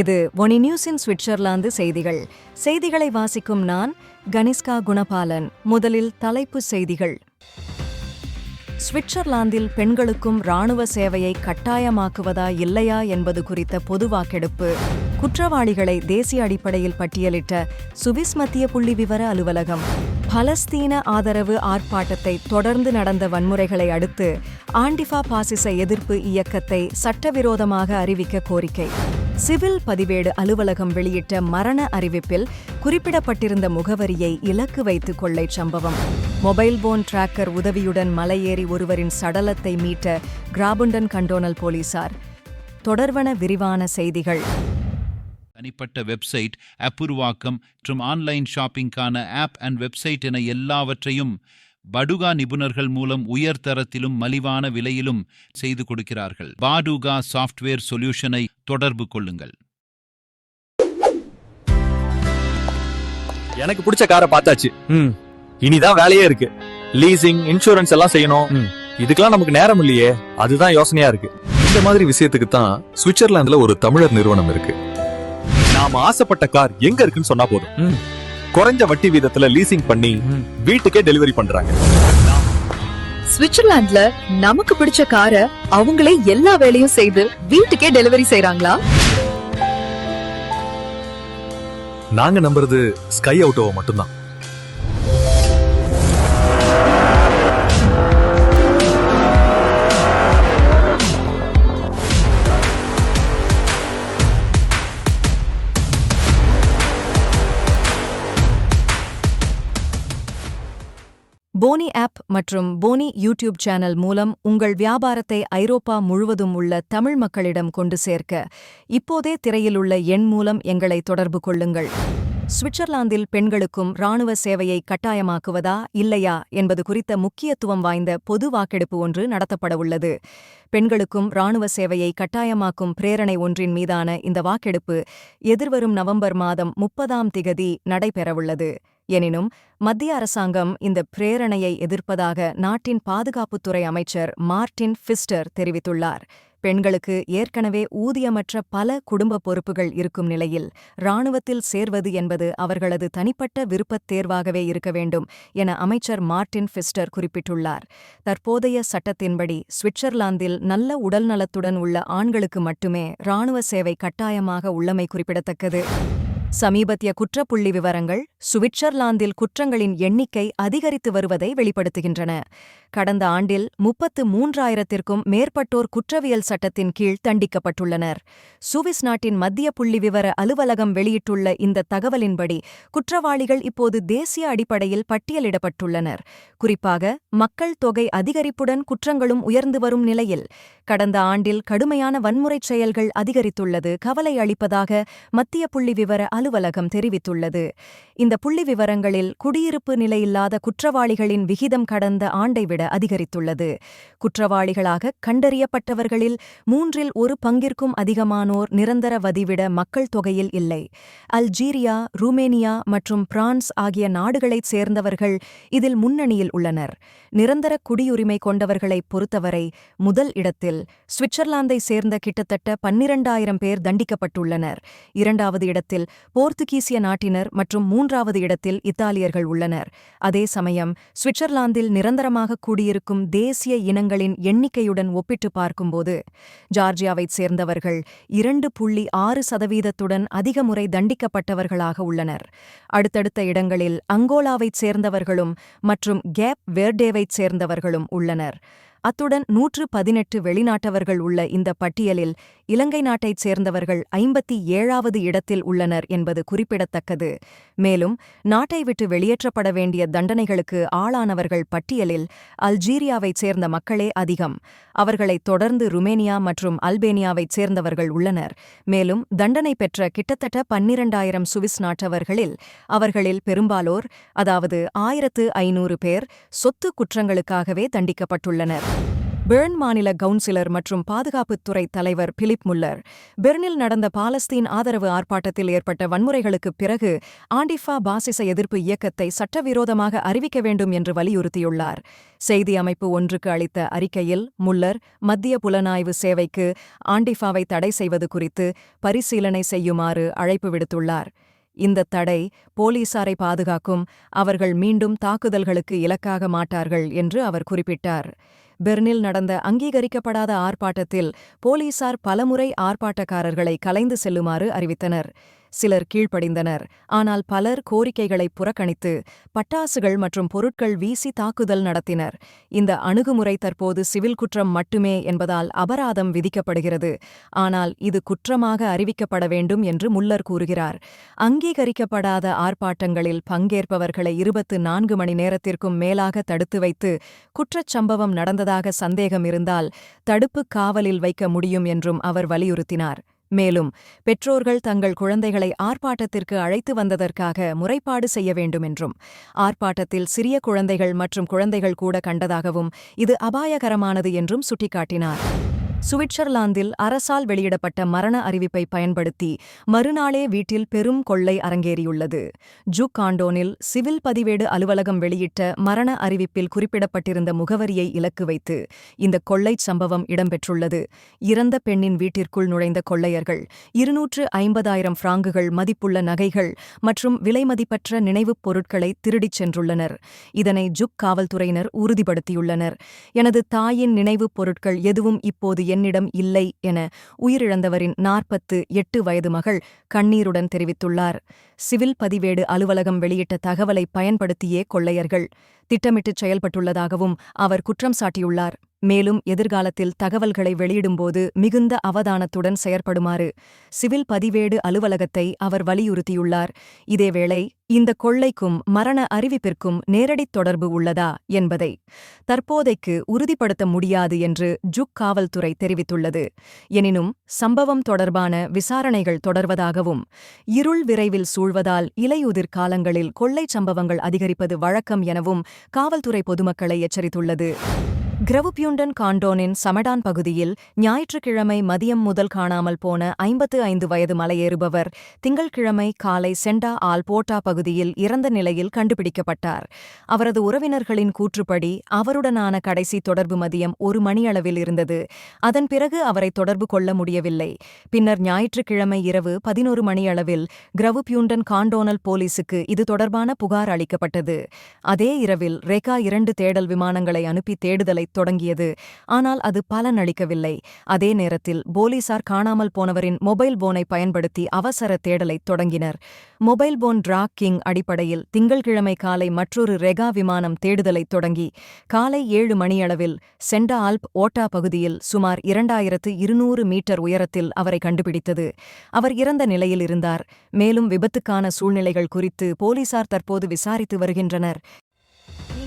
இது ஒனி நியூஸின் சுவிட்சர்லாந்து செய்திகள். செய்திகளை வாசிக்கும் நான் கனிஷ்கா குணபாலன். முதலில் தலைப்புச் செய்திகள். சுவிட்சர்லாந்தில் பெண்களுக்கும் ராணுவ சேவையை கட்டாயமாக்குவதா இல்லையா என்பது குறித்த பொது வாக்கெடுப்பு. குற்றவாளிகளை தேசிய அடிப்படையில் பட்டியலிட்ட சுவிஸ் மத்திய புள்ளி விவர அலுவலகம். பலஸ்தீன ஆதரவு ஆர்ப்பாட்டத்தை தொடர்ந்து நடந்த வன்முறைகளை அடுத்து ஆண்டிஃபா பாசிச எதிர்ப்பு இயக்கத்தை சட்டவிரோதமாக அறிவிக்க கோரிக்கை. சிவில் பதிவேடு அலுவலகம் வெளியிட்ட மரண அறிவிப்பில் குறிப்பிடப்பட்டிருந்த முகவரியை இலக்கு வைத்து கொள்ளை சம்பவம். மொபைல் போன் டிராக்கர் உதவியுடன் மலையேறி ஒருவரின் சடலத்தை மீட்ட கிராபுண்டன் கண்டோனல் போலீசார். தொடர்வன விரிவான செய்திகள். தனிப்பட்ட வெப்சைட் அப்புருவாக்கம் மற்றும் ஆன்லைன் ஷாப்பிங்கான ஆப் அண்ட் வெப்சைட் என எல்லாவற்றையும் படுகா நிபுணர்கள் மூலம் உயர் தரத்திலும் மலிவான விலையிலும் செய்து கொடுக்கிறார்கள். பாடுகா சாஃப்ட்வேர் சொல்யூஷனை தொடர்பு கொள்ளுங்கள். எனக்கு பிடிச்ச காரை பார்த்தாச்சு. ம். இனிதான் வேலையே இருக்கு. லீசிங் இன்சூரன்ஸ் எல்லாம் செய்யணும். ம். இதுக்கெல்லாம் நமக்கு நேரம் இல்லையே. அதுதான் யோசனையா இருக்கு. இந்த மாதிரி விஷயத்துக்கு தான் சுவிட்சர்லாந்துல ஒரு தமிழர் நிறுவனம் இருக்கு. நாம ஆசைப்பட்ட கார் எங்க இருக்குன்னு சொன்னா போதும். ம். குறைஞ்ச வட்டி வீதத்துல லீசிங் பண்ணி. வீட்டுக்கே டெலிவரி பண்றாங்க. சுவிட்சர்லாந்துல நமக்கு பிடிச்ச காரை அவங்களே எல்லா வேலையும் செய்து வீட்டுக்கே டெலிவரி செய்றாங்களா? நாங்க நம்புறது ஸ்கை அவுட்டோவை மட்டும்தான். மற்றும் போனி யூடியூப் சேனல் மூலம் உங்கள் வியாபாரத்தை ஐரோப்பா முழுவதும் உள்ள தமிழ் மக்களிடம் கொண்டு சேர்க்க இப்போதே திரையில் உள்ள எண் மூலம் எங்களை தொடர்பு கொள்ளுங்கள். சுவிட்சர்லாந்தில் பெண்களுக்கும் ராணுவ சேவையை கட்டாயமாக்குவதா இல்லையா என்பது குறித்த முக்கியத்துவம் வாய்ந்த பொது வாக்கெடுப்பு ஒன்று நடத்தப்படவுள்ளது பெண்களுக்கும் ராணுவ சேவையை கட்டாயமாக்கும் பிரேரணை ஒன்றின் மீதான இந்த வாக்கெடுப்பு எதிர்வரும் நவம்பர் மாதம் முப்பதாம் திகதி நடைபெறவுள்ளது. எனினும் மத்திய அரசாங்கம் இந்த பிரேரணையை எதிர்ப்பதாக நாட்டின் பாதுகாப்புத்துறை அமைச்சர் மார்டின் ஃபிஸ்டர் தெரிவித்துள்ளார். பெண்களுக்கு ஏற்கனவே ஊதியமற்ற பல குடும்ப பொறுப்புகள் இருக்கும் நிலையில் இராணுவத்தில் சேர்வது என்பது அவர்களது தனிப்பட்ட விருப்பத் தேர்வாகவே இருக்க வேண்டும் என அமைச்சர் மார்டின் ஃபிஸ்டர் குறிப்பிட்டுள்ளார். தற்போதைய சட்டத்தின்படி சுவிட்சர்லாந்தில் நல்ல உடல்நலத்துடன் உள்ள ஆண்களுக்கு மட்டுமே இராணுவ சேவை கட்டாயமாக உள்ளமை குறிப்பிடத்தக்கது. சமீபத்திய குற்றப்புள்ளி விவரங்கள் சுவிட்சர்லாந்தில் குற்றங்களின் எண்ணிக்கை அதிகரித்து வருவதை வெளிப்படுத்துகின்றன. கடந்த ஆண்டில் முப்பத்து மூன்றாயிரத்திற்கும் மேற்பட்டோர் குற்றவியல் சட்டத்தின் கீழ் தண்டிக்கப்பட்டுள்ளனர். சுவிஸ் நாட்டின் மத்திய புள்ளி விவர அலுவலகம் வெளியிட்டுள்ள இந்த தகவலின்படி குற்றவாளிகள் இப்போது தேசிய அடிப்படையில் பட்டியலிடப்பட்டுள்ளனர். குறிப்பாக மக்கள் தொகை அதிகரிப்புடன் குற்றங்களும் உயர்ந்து வரும் நிலையில் கடந்த ஆண்டில் கடுமையான வன்முறைச் செயல்கள் அதிகரித்துள்ளது கவலை அளிப்பதாக மத்திய புள்ளி விவர அலுவலகம் தெரிவித்துள்ளது. இந்த புள்ளி விவரங்களில் குடியிருப்பு நிலையில்லாத குற்றவாளிகளின் விகிதம் கடந்த ஆண்டை விட அதிகரித்துள்ளது. குற்றவாளிகளாக கண்டறியப்பட்டவர்களில் மூன்றில் ஒரு பங்கிற்கும் அதிகமானோர் நிரந்தர வதிவிட மக்கள் தொகையில் இல்லை. அல்ஜீரியா ருமேனியா மற்றும் பிரான்ஸ் ஆகிய நாடுகளைச் சேர்ந்தவர்கள் இதில் முன்னணியில் உள்ளனர். நிரந்தர குடியுரிமை கொண்டவர்களைப் பொறுத்தவரை முதல் இடத்தில் சுவிட்சர்லாந்தை சேர்ந்த கிட்டத்தட்ட பன்னிரண்டாயிரம் பேர் தண்டிக்கப்பட்டுள்ளனர். இரண்டாவது இடத்தில் போர்த்துகீசிய நாட்டினர் மற்றும் மூன்றாவது இடத்தில் இத்தாலியர்கள் உள்ளனர். அதே சமயம் சுவிட்சர்லாந்தில் நிரந்தரமாக குடியிருக்கும் தேசிய இனங்களின் எண்ணிக்கையுடன் ஒப்பிட்டு பார்க்கும்போது ஜார்ஜியாவைச் சேர்ந்தவர்கள் இரண்டு புள்ளி ஆறு சதவீதத்துடன் அதிக முறை தண்டிக்கப்பட்டவர்களாக உள்ளனர். அடுத்தடுத்த இடங்களில் அங்கோலாவைச் சேர்ந்தவர்களும் மற்றும் கேப் வேர்டேவைச் சேர்ந்தவர்களும் உள்ளனர். அத்துடன் நூற்று பதினெட்டு வெளிநாட்டவர்கள் உள்ள இந்த பட்டியலில் இலங்கை நாட்டைச் சேர்ந்தவர்கள் ஐம்பத்தி ஏழாவது இடத்தில் உள்ளனர் என்பது குறிப்பிடத்தக்கது. மேலும் நாட்டை விட்டு வெளியேற்றப்பட வேண்டிய தண்டனைகளுக்கு ஆளானவர்கள் பட்டியலில் அல்ஜீரியாவைச் சேர்ந்த மக்களே அதிகம். அவர்களைத் தொடர்ந்து ருமேனியா மற்றும் அல்பேனியாவைச் சேர்ந்தவர்கள் உள்ளனர். மேலும் தண்டனை பெற்ற கிட்டத்தட்ட பன்னிரண்டாயிரம் சுவிஸ் நாட்டவர்களில் அவர்களில் பெரும்பாலோர் அதாவது ஆயிரத்து ஐநூறு பேர் சொத்து குற்றங்களுக்காகவே தண்டிக்கப்பட்டுள்ளனர். பெர்ன் மாநில கவுன்சிலர் மற்றும் பாதுகாப்புத்துறை தலைவர் பிலிப் முல்லர். பெர்னில் நடந்த பாலஸ்தீன் ஆதரவு ஆர்ப்பாட்டத்தில் ஏற்பட்ட வன்முறைகளுக்குப் பிறகு ஆண்டிஃபா பாசிச எதிர்ப்பு இயக்கத்தை சட்டவிரோதமாக அறிவிக்க வேண்டும் என்று வலியுறுத்தியுள்ளார். செய்தி அமைப்பு ஒன்றுக்கு அளித்த அறிக்கையில் முல்லர் மத்திய புலனாய்வு சேவைக்கு ஆண்டிஃபாவை தடை செய்வது குறித்து பரிசீலனை செய்யுமாறு அழைப்பு விடுத்துள்ளார். இந்த தடை போலீசாரை பாதுகாக்கும் அவர்கள் மீண்டும் தாக்குதல்களுக்கு இலக்காக மாட்டார்கள் என்று அவர் குறிப்பிட்டார். பெர்னில் நடந்த அங்கீகரிக்கப்படாத ஆர்ப்பாட்டத்தில் போலீசார் பலமுறை ஆர்ப்பாட்டக்காரர்களை கலைந்து செல்லுமாறு அறிவித்தனர். சிலர் கீழ்ப்படிந்தனர். ஆனால் பலர் கோரிக்கைகளை புறக்கணித்து பட்டாசுகள் மற்றும் பொருட்கள் வீசி தாக்குதல் நடத்தினர். இந்த அணுகுமுறை தற்போது சிவில் குற்றம் மட்டுமே என்பதால் அபராதம் விதிக்கப்படுகிறது. ஆனால் இது குற்றமாக அறிவிக்கப்பட வேண்டும் என்று முல்லர் கூறுகிறார். அங்கீகரிக்கப்படாத ஆர்ப்பாட்டங்களில் பங்கேற்பவர்களை இருபத்து நான்கு மணி நேரத்திற்கும் மேலாக தடுத்து வைத்து குற்றச்சம்பவம் நடந்ததாக சந்தேகம் இருந்தால் தடுப்புக் காவலில் வைக்க முடியும் என்றும் அவர் வலியுறுத்தினார். மேலும் பெற்றோர்கள் தங்கள் குழந்தைகளை ஆர்ப்பாட்டத்திற்கு அழைத்து வந்ததற்காக முறைப்பாடு செய்ய வேண்டும் என்றும் ஆர்ப்பாட்டத்தில் சிறிய குழந்தைகள் மற்றும் குழந்தைகள் கூட கண்டதாகவும் இது அபாயகரமானது என்றும் சுட்டிக்காட்டினார். சுவிட்சர்லாந்தில் அரசால் வெளியிடப்பட்ட மரண அறிவிப்பை பயன்படுத்தி மறுநாளே வீட்டில் பெரும் கொள்ளை அரங்கேறியுள்ளது. ஜுக் காண்டோனில் சிவில் பதிவேடு அலுவலகம் வெளியிட்ட மரண அறிவிப்பில் குறிப்பிடப்பட்டிருந்த முகவரியை இலக்கு வைத்து இந்த கொள்ளைச் சம்பவம் இடம்பெற்றுள்ளது. இறந்த பெண்ணின் வீட்டிற்குள் நுழைந்த கொள்ளையர்கள் இருநூற்று ஐம்பதாயிரம் பிராங்குகள் மதிப்புள்ள நகைகள் மற்றும் விலைமதிப்பற்ற நினைவுப் பொருட்களை திருடிச் சென்றுள்ளனர். இதனை ஜுக் காவல்துறையினர் உறுதிப்படுத்தியுள்ளனர். எனது தாயின் நினைவுப் பொருட்கள் எதுவும் இப்போது என்னிடம் இல்லை என உயிரிழந்தவரின் நாற்பத்து எட்டு வயது மகள் கண்ணீருடன் தெரிவித்துள்ளார். சிவில் பதிவேடு அலுவலகம் வெளியிட்ட தகவலை பயன்படுத்தியே கொள்ளையர்கள். திட்டமிட்டுச் செயல்பட்டுள்ளதாகவும் அவர் குற்றம் சாட்டியுள்ளார். மேலும் எதிர்காலத்தில் தகவல்களை வெளியிடும்போது மிகுந்த அவதானத்துடன் செயற்படுமாறு சிவில் பதிவேடு அலுவலகத்தை அவர் வலியுறுத்தியுள்ளார். இதேவேளை இந்த கொள்ளைக்கும் மரண அறிவிப்பிற்கும் நேரடித் தொடர்பு உள்ளதா என்பதை தற்போதைக்கு உறுதிப்படுத்த முடியாது என்று ஜுக் காவல்துறை தெரிவித்துள்ளது. எனினும் சம்பவம் தொடர்பான விசாரணைகள் தொடர்வதாகவும் இருள் விரைவில் சூழ்வதால் இலையுதிர் காலங்களில் கொள்ளைச் சம்பவங்கள் அதிகரிப்பது வழக்கம் எனவும் காவல்துறை பொதுமக்களை எச்சரித்துள்ளது. கிரவுபியூண்டன் காண்டோனின் சமடான் பகுதியில் ஞாயிற்றுக்கிழமை மதியம் முதல் காணாமல் போன ஐம்பத்து ஐந்து வயது மலையேறுபவர் திங்கள்கிழமை காலை செண்டா ஆல் போட்டா பகுதியில் இறந்த நிலையில் கண்டுபிடிக்கப்பட்டார். அவரது உறவினர்களின் கூற்றுப்படி அவருடனான கடைசி தொடர்பு மதியம் ஒரு மணியளவில் இருந்தது. அதன் பிறகு அவரை தொடர்பு கொள்ள முடியவில்லை. பின்னர் ஞாயிற்றுக்கிழமை இரவு பதினோரு மணியளவில் கிரவுபியூண்டன் காண்டோனல் போலீசுக்கு இது தொடர்பான புகார் அளிக்கப்பட்டது. அதே இரவில் ரேகா இரண்டு தேடல் விமானங்களை அனுப்பி தேடுதலை தொடங்கியது. ஆனால் அது பலனளிக்கவில்லை. அதே நேரத்தில் போலீசார் காணாமல் போனவரின் மொபைல் போனை பயன்படுத்தி அவசர தேடலை தொடங்கினர். மொபைல் போன் டிராக் கிங் அடிப்படையில் திங்கள்கிழமை காலை மற்றொரு ரெகா விமானம் தேடுதலை தொடங்கி காலை ஏழு மணியளவில் சென்டா ஆல்ப் ஓட்டா பகுதியில் சுமார் இரண்டாயிரத்து இருநூறு மீட்டர் உயரத்தில் அவரை கண்டுபிடித்தது. அவர் இறந்த நிலையில் இருந்தார். மேலும் விபத்துக்கான சூழ்நிலைகள் குறித்து போலீசார் தற்போது விசாரித்து வருகின்றனர்.